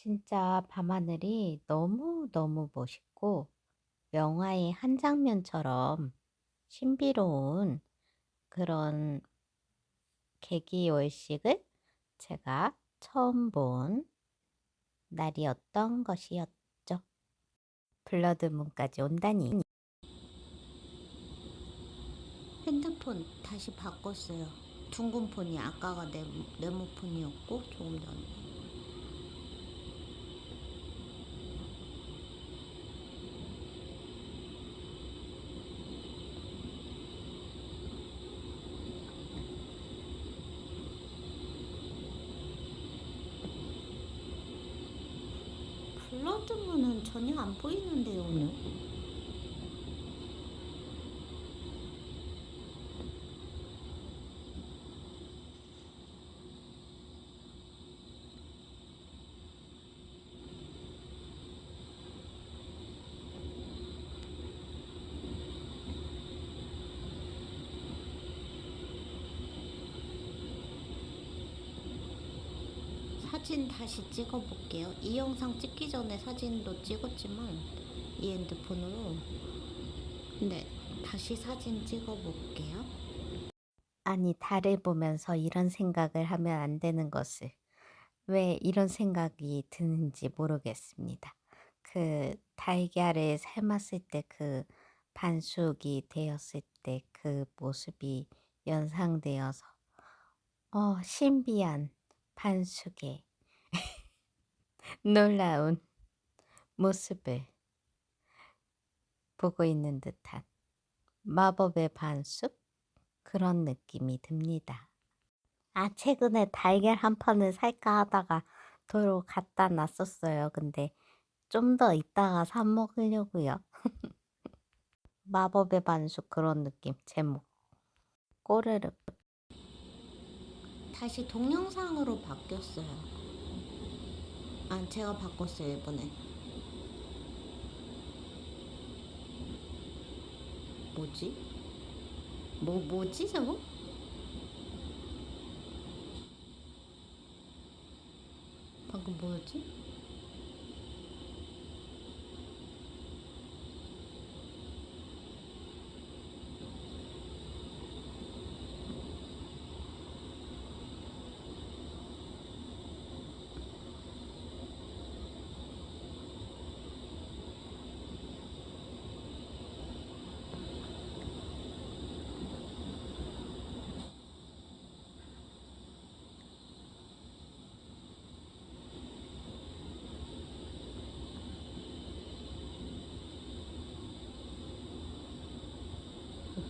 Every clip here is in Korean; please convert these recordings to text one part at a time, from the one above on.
진짜 밤하늘이 너무너무 멋있고 영화의 한 장면처럼 신비로운 그런 개기월식을 제가 처음 본 날이었던 것이었죠. 블러드문까지 온다니. 핸드폰 다시 바꿨어요. 둥근 폰이 아까가 네, 네모폰이었고 조금 전에. 블러드문은 전혀 안 보이는데요 오늘. 사진 다시 찍어볼게요. 이 영상 찍기 전에 사진도 찍었지만 이 핸드폰으로 근데 다시 사진 찍어볼게요. 아니 달을 보면서 이런 생각을 하면 안 되는 것을 왜 이런 생각이 드는지 모르겠습니다. 그 달걀을 삶았을 때 그 반숙이 되었을 때 그 모습이 연상되어서 어 신비한 반숙의 놀라운 모습을 보고 있는 듯한 마법의 반숙 그런 느낌이 듭니다. 아, 최근에 달걀 한 판을 살까 하다가 도로 갖다 놨었어요. 근데 좀 더 이따가 사 먹으려고요. 마법의 반숙 그런 느낌 제목 꼬르륵 다시 동영상으로 바뀌었어요. 아, 제가 바꿨어요, 이번에. 뭐지? 뭐, 뭐지, 저거? 방금 뭐였지?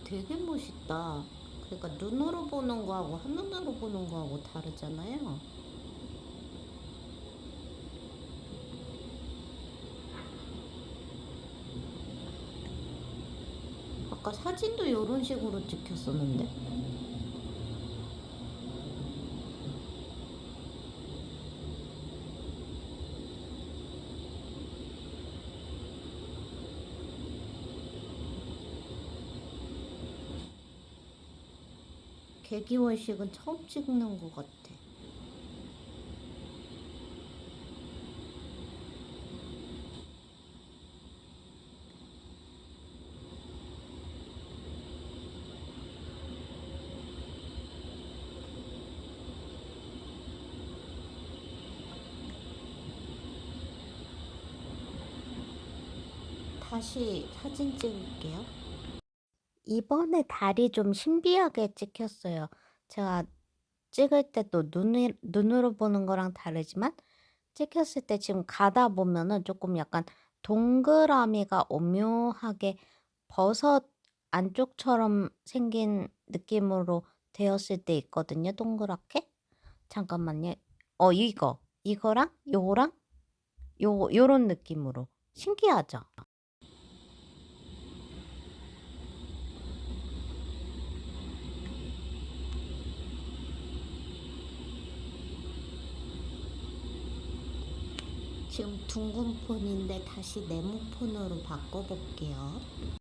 되게 멋있다. 그러니까 눈으로 보는 거하고 한눈으로 보는 거하고 다르잖아요. 아까 사진도 이런 식으로 찍혔었는데. 개기월식은 처음 찍는 것 같아. 다시 사진 찍을게요. 이번에 달이 좀 신비하게 찍혔어요. 제가 찍을 때 또 눈이, 눈으로 보는 거랑 다르지만 찍혔을 때 지금 가다 보면은 조금 약간 동그라미가 오묘하게 버섯 안쪽처럼 생긴 느낌으로 되었을 때 있거든요. 동그랗게. 잠깐만요. 어, 이거. 이거랑 요거랑 요, 요런 느낌으로. 신기하죠? 지금 둥근 폰인데 다시 네모 폰으로 바꿔볼게요.